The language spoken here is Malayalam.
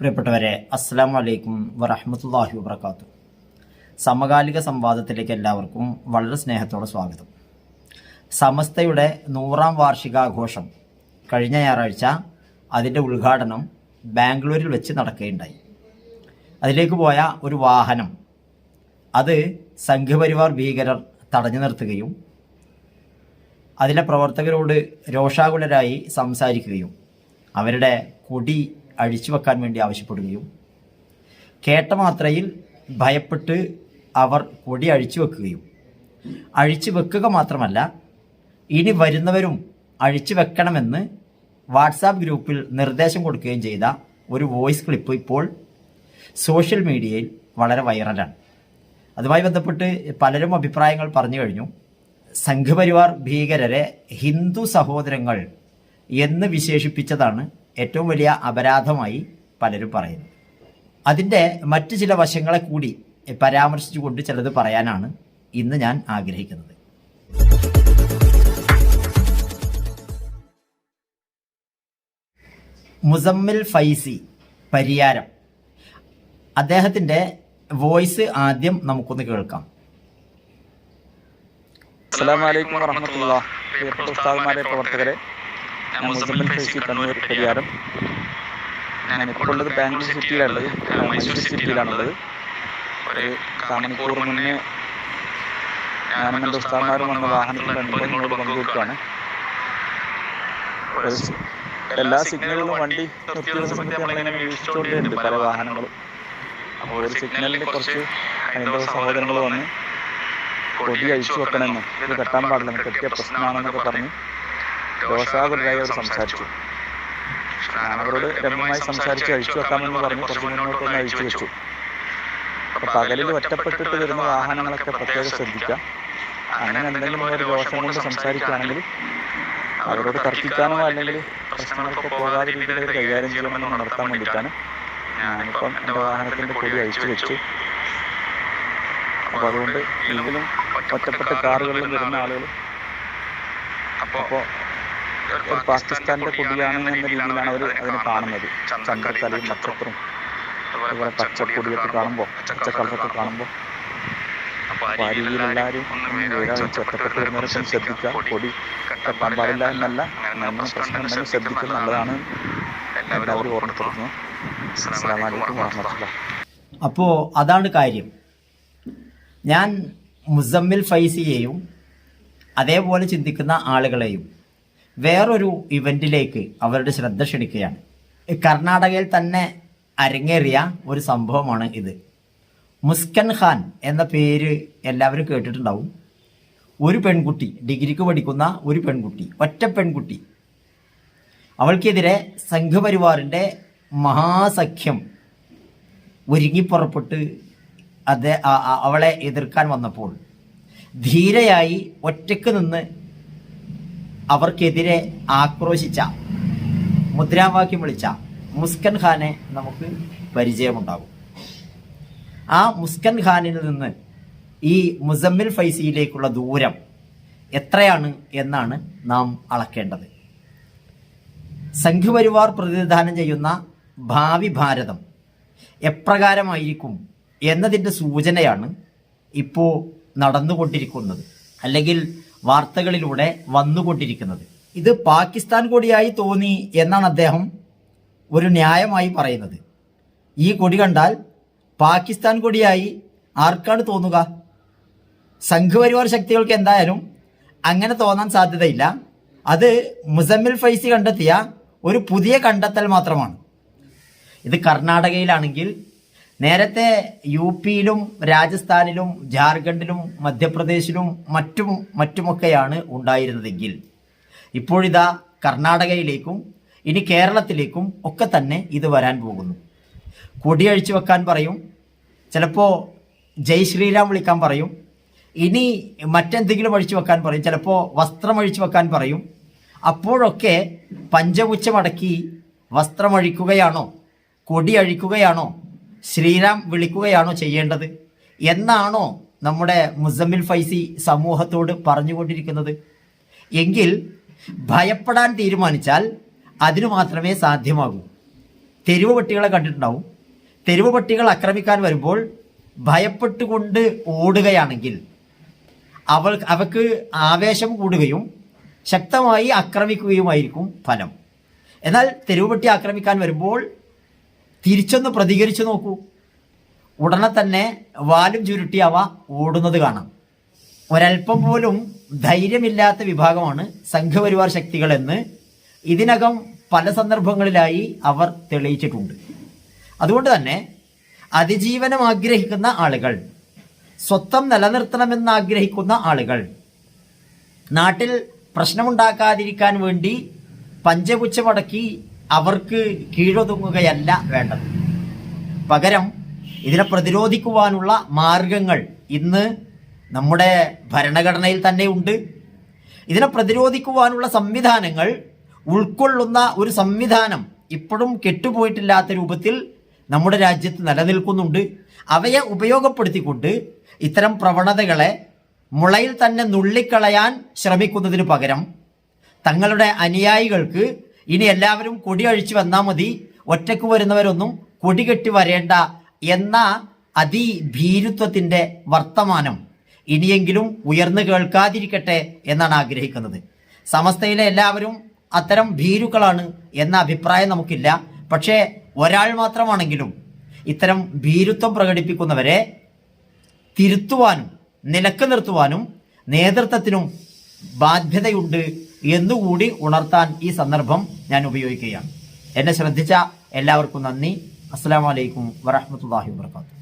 പ്രിയപ്പെട്ടവരെ അസ്സാം വലൈക്കും വറഹമത്തല്ലാഹി വബർക്കാത്തു സമകാലിക സംവാദത്തിലേക്ക് എല്ലാവർക്കും വളരെ സ്നേഹത്തോടെ സ്വാഗതം. സമസ്തയുടെ നൂറാം വാർഷികാഘോഷം കഴിഞ്ഞ ഞായറാഴ്ച അതിന്റെ ഉദ്ഘാടനം ബാംഗ്ലൂരിൽ വെച്ച് നടക്കുകയുണ്ടായി. അതിലേക്ക് പോയ ഒരു വാഹനം അത് സംഘപരിവാർ ഭീകരർ തടഞ്ഞു നിർത്തുകയും അതിലെ പ്രവർത്തകരോട് രോഷാകുലരായി സംസാരിക്കുകയും അവരുടെ കൊടി അഴിച്ചു വെക്കാൻ വേണ്ടി ആവശ്യപ്പെടുകയും കേട്ട മാത്രയിൽ ഭയപ്പെട്ട് അവർ കൊടി അഴിച്ചു വെക്കുകയും അഴിച്ചു വെക്കുക മാത്രമല്ല ഇനി വരുന്നവരും അഴിച്ചു വെക്കണമെന്ന് വാട്സാപ്പ് ഗ്രൂപ്പിൽ നിർദ്ദേശം കൊടുക്കുകയും ചെയ്ത ഒരു വോയിസ് ക്ലിപ്പ് ഇപ്പോൾ സോഷ്യൽ മീഡിയയിൽ വളരെ വൈറലാണ്. അതുമായി ബന്ധപ്പെട്ട് പലരും അഭിപ്രായങ്ങൾ പറഞ്ഞു കഴിഞ്ഞു. സംഘപരിവാർ ഭീകരരെ ഹിന്ദു സഹോദരങ്ങൾ എന്ന് വിശേഷിപ്പിച്ചതാണ് ഏറ്റവും വലിയ അപരാധമായി പലരും പറയുന്നു. അതിന്റെ മറ്റ് ചില വശങ്ങളെ കൂടി പരാമർശിച്ചുകൊണ്ട് ചിലത് പറയാനാണ് ഇന്ന് ഞാൻ ആഗ്രഹിക്കുന്നത്. മുസമ്മിൽ ഫൈസി പരിയാരം. അദ്ദേഹത്തിന്റെ വോയിസ് ആദ്യം നമുക്കൊന്ന് കേൾക്കാം. അസ്സലാമു അലൈക്കും വറഹമത്തുള്ള പ്രിയപ്പെട്ട പ്രവർത്തകരെ മുസമ്മിൽ ഫൈസി കണ്ണൂർ പരിഹാരം ഞാൻ ഇപ്പോൾ ഉള്ളത് ബാംഗ്ലൂർ സിറ്റിയിലുള്ളത് മൈസൂർ സിറ്റിയിലാണുള്ളത്. ഒരു കാമണിക്കൂർ മുന്നേ ഞാനും എന്റെ ഉസ്താന്മാരും വന്ന വാഹനത്തിൽ അനുഭവം നിങ്ങളോട് പങ്കുവെക്കുകയാണ് എല്ലാ സിഗ്നലുകളും വണ്ടി നിർത്തിയ സമയത്ത് നമ്മളിങ്ങനെ വീക്ഷിച്ചുകൊണ്ടേണ്ട് പല വാഹനങ്ങളും. അപ്പോൾ ഒരു സിഗ്നലിൽ കുറച്ച് അതിന്റെ സഹോദരങ്ങൾ വന്ന് കൊടി അഴിച്ചു വെക്കണമെന്നും. ഇത് കെട്ടാൻ പാടില്ല. കെട്ടിയ പ്രശ്നമാണെന്നൊക്കെ പറഞ്ഞ് രോഷാകുലരായി സംസാരിച്ചു. ഞാൻ അവരോട് രമ്യമായി സംസാരിച്ച് അഴിച്ചു വെക്കാമെന്ന് പറഞ്ഞ് കുറച്ച് മുന്നോട്ട് ഒന്ന് അഴിച്ചു വെച്ചു. അപ്പൊ പകലിൽ ഒറ്റപ്പെട്ടിട്ട് വരുന്ന വാഹനങ്ങളൊക്കെ പ്രത്യേകം ശ്രദ്ധിക്കാം. അങ്ങനെ എന്തെങ്കിലും ഒരു ദോഷം കൊണ്ട് സംസാരിക്കുകയാണെങ്കിൽ അവരോട് തർക്കിക്കാനോ അല്ലെങ്കിൽ പ്രശ്നങ്ങൾക്ക് പോകാതെ രീതിയിൽ കൈകാര്യം ചെയ്യണമെന്ന് നടത്താൻ വേണ്ടിയിട്ടാണ് ഞാനിപ്പം എന്റെ വാഹനത്തിന്റെ കൊടി അഴിച്ചു വെച്ചു. അപ്പോൾ അതുകൊണ്ട് ഇതിലും ഒറ്റപ്പെട്ട കാറുകളിലും വരുന്ന ആളുകൾ അപ്പോൾ ഒരു പാകിസ്ഥാന്റെ കൊടിയാണ് എന്ന രീതിയിലാണ് അവർ അതിനെ കാണുന്നത്. ചന്ദ്രക്കലയും നക്ഷത്രവും. അതുപോലെ പച്ചക്കൊടിയൊക്കെ കാണുമ്പോൾ പച്ചക്കളറൊക്കെ കാണുമ്പോൾ അപ്പോൾ ആ രീതിയിൽ എല്ലാവരും ഒറ്റപ്പെട്ട് വരുന്നവരൊക്കെ ശ്രദ്ധിക്കുക കൊടി കെട്ടാൻ പാടില്ല എന്നല്ല. അങ്ങനെ പ്രശ്നം ഉണ്ടെങ്കിൽ ശ്രദ്ധിക്കുന്നത് നല്ലതാണ് എല്ലാവരും ഓർമ്മപ്പെടുത്തുന്നു അസ്സാം വലൈക്കും വാഹമത്തുള്ള അപ്പോൾ അതാണ് കാര്യം. ഞാൻ മുസമ്മിൽ ഫൈസിയെയും അതേപോലെ ചിന്തിക്കുന്ന ആളുകളെയും വേറൊരു ഇവന്റിലേക്ക് അവരുടെ ശ്രദ്ധ ക്ഷണിക്കുകയാണ്. കർണാടകയിൽ തന്നെ അരങ്ങേറിയ ഒരു സംഭവമാണ് ഇത്. മുസ്കൻ ഖാൻ എന്ന പേര് എല്ലാവരും കേട്ടിട്ടുണ്ടാവും. ഒരു പെൺകുട്ടി ഡിഗ്രിക്ക് പഠിക്കുന്ന ഒരു പെൺകുട്ടി ഒറ്റ പെൺകുട്ടി. അവൾക്കെതിരെ സംഘപരിവാറിന്റെ മഹാസഖ്യം ഒരുങ്ങിപ്പുറപ്പെട്ട് അത് അവളെ എതിർക്കാൻ വന്നപ്പോൾ ധീരയായി ഒറ്റയ്ക്ക് നിന്ന് അവർക്കെതിരെ ആക്രോശിച്ച മുദ്രാവാക്യം വിളിച്ച മുസ്കൻ ഖാനെ നമുക്ക് പരിചയമുണ്ടാകും. ആ മുസ്കൻ ഖാനിൽ നിന്ന് ഈ മുസമ്മിൽ ഫൈസിയിലേക്കുള്ള ദൂരം എത്രയാണ് എന്നാണ് നാം അളക്കേണ്ടത്. സംഘപരിവാർ പ്രതിനിധാനം ചെയ്യുന്ന ഭാവി ഭാരതം എപ്രകാരമായിരിക്കും എന്നതിന്റെ സൂചനയാണ് ഇപ്പോൾ നടന്നുകൊണ്ടിരിക്കുന്നത്. അല്ലെങ്കിൽ വാർത്തകളിലൂടെ വന്നുകൊണ്ടിരിക്കുന്നത്. ഇത് പാകിസ്ഥാൻ കൊടിയായി തോന്നി എന്നാണ് അദ്ദേഹം ഒരു ന്യായമായി പറയുന്നത്. ഈ കൊടി കണ്ടാൽ പാകിസ്ഥാൻ കൊടിയായി ആർക്കാണ് തോന്നുക? സംഘപരിവാർ ശക്തികൾക്ക് എന്തായാലും അങ്ങനെ തോന്നാൻ സാധ്യതയില്ല. അത് മുസമ്മിൽ ഫൈസി കണ്ടെത്തിയ ഒരു പുതിയ കണ്ടെത്തൽ മാത്രമാണ്. ഇത് കർണാടകയിലാണെങ്കിൽ നേരത്തെ യു പിയിലും രാജസ്ഥാനിലും ജാർഖണ്ഡിലും മധ്യപ്രദേശിലും മറ്റും മറ്റുമൊക്കെയാണ് ഉണ്ടായിരുന്നതെങ്കിൽ ഇപ്പോഴിതാ കർണാടകയിലേക്കും ഇനി കേരളത്തിലേക്കും ഒക്കെ തന്നെ ഇത് വരാൻ പോകുന്നു. കൊടിയഴിച്ചു വെക്കാൻ പറയും. ചിലപ്പോൾ ജയ് ശ്രീരാം വിളിക്കാൻ പറയും. ഇനി മറ്റെന്തെങ്കിലും അഴിച്ചു വെക്കാൻ പറയും. ചിലപ്പോൾ വസ്ത്രം അഴിച്ചു വെക്കാൻ പറയും. അപ്പോഴൊക്കെ പഞ്ചമുച്ചമടക്കി വസ്ത്രമഴിക്കുകയാണോ കൊടി അഴിക്കുകയാണോ? ശ്രീരാം വിളിക്കുകയാണോ ചെയ്യേണ്ടത്? എന്നാണോ നമ്മുടെ മുസമ്മിൽ ഫൈസി സമൂഹത്തോട് പറഞ്ഞുകൊണ്ടിരിക്കുന്നത്? എങ്കിൽ ഭയപ്പെടാൻ തീരുമാനിച്ചാൽ അതിനു മാത്രമേ സാധ്യമാകൂ. തെരുവ് പട്ടികളെ കണ്ടിട്ടുണ്ടാവും. തെരുവ് പട്ടികൾ ആക്രമിക്കാൻ വരുമ്പോൾ ഭയപ്പെട്ടുകൊണ്ട് ഓടുകയാണെങ്കിൽ അവൾ അവക്ക് ആവേശം കൂടുകയും ശക്തമായി ആക്രമിക്കുകയുമായിരിക്കും ഫലം. എന്നാൽ തെരുവ് പട്ടി ആക്രമിക്കാൻ വരുമ്പോൾ തിരിച്ചൊന്ന് പ്രതികരിച്ചു നോക്കൂ. ഉടനെ തന്നെ വാലും ചുരുട്ടി അവ ഓടുന്നത് കാണാം. ഒരല്പം പോലും ധൈര്യമില്ലാത്ത വിഭാഗമാണ് സംഘപരിവാർ ശക്തികളെന്ന് ഇതിനകം പല സന്ദർഭങ്ങളിലായി അവർ തെളിയിച്ചിട്ടുണ്ട്. അതുകൊണ്ട് തന്നെ അതിജീവനം ആഗ്രഹിക്കുന്ന ആളുകൾ സ്വത്വം നിലനിർത്തണമെന്ന് ആഗ്രഹിക്കുന്ന ആളുകൾ നാട്ടിൽ പ്രശ്നമുണ്ടാക്കാതിരിക്കാൻ വേണ്ടി പഞ്ചപുച്ഛമടക്കി അവർക്ക് കീഴൊതുങ്ങുകയല്ല വേണ്ടത്. പകരം ഇതിനെ പ്രതിരോധിക്കുവാനുള്ള മാർഗങ്ങൾ ഇന്ന് നമ്മുടെ ഭരണഘടനയിൽ തന്നെ ഉണ്ട്. ഇതിനെ പ്രതിരോധിക്കുവാനുള്ള സംവിധാനങ്ങൾ ഉൾക്കൊള്ളുന്ന ഒരു സംവിധാനം ഇപ്പോഴും കെട്ടുപോയിട്ടില്ലാത്ത രൂപത്തിൽ നമ്മുടെ രാജ്യത്ത് നിലനിൽക്കുന്നുണ്ട്. അവയെ ഉപയോഗപ്പെടുത്തിക്കൊണ്ട് ഇത്തരം പ്രവണതകളെ മുളയിൽ തന്നെ നുള്ളിക്കളയാൻ ശ്രമിക്കുന്നതിന് പകരം തങ്ങളുടെ അനുയായികൾക്ക് ഇനി എല്ലാവരും കൊടി അഴിച്ചു വന്നാൽ മതി. ഒറ്റയ്ക്ക് വരുന്നവരൊന്നും കൊടി കെട്ടി വരേണ്ട എന്ന അതിഭീരുത്വത്തിന്റെ വർത്തമാനം ഇനിയെങ്കിലും ഉയർന്നു കേൾക്കാതിരിക്കട്ടെ എന്നാണ് ആഗ്രഹിക്കുന്നത്. സമസ്തയിലെ എല്ലാവരും അത്തരം ഭീരുക്കളാണ് എന്ന അഭിപ്രായം നമുക്കില്ല. പക്ഷേ ഒരാൾ മാത്രമാണെങ്കിലും ഇത്തരം ഭീരുത്വം പ്രകടിപ്പിക്കുന്നവരെ തിരുത്തുവാനും നിലയ്ക്ക് നിർത്തുവാനും നേതൃത്വത്തിനും ബാധ്യതയുണ്ട് എന്നുകൂടി ഉണർത്താൻ ഈ സന്ദർഭം ഞാൻ ഉപയോഗിക്കുകയാണ്. എന്നെ ശ്രദ്ധിച്ച എല്ലാവർക്കും നന്ദി. അസ്സാം വലൈക്കും വറഹമത്തല്ലാഹി വാത്തു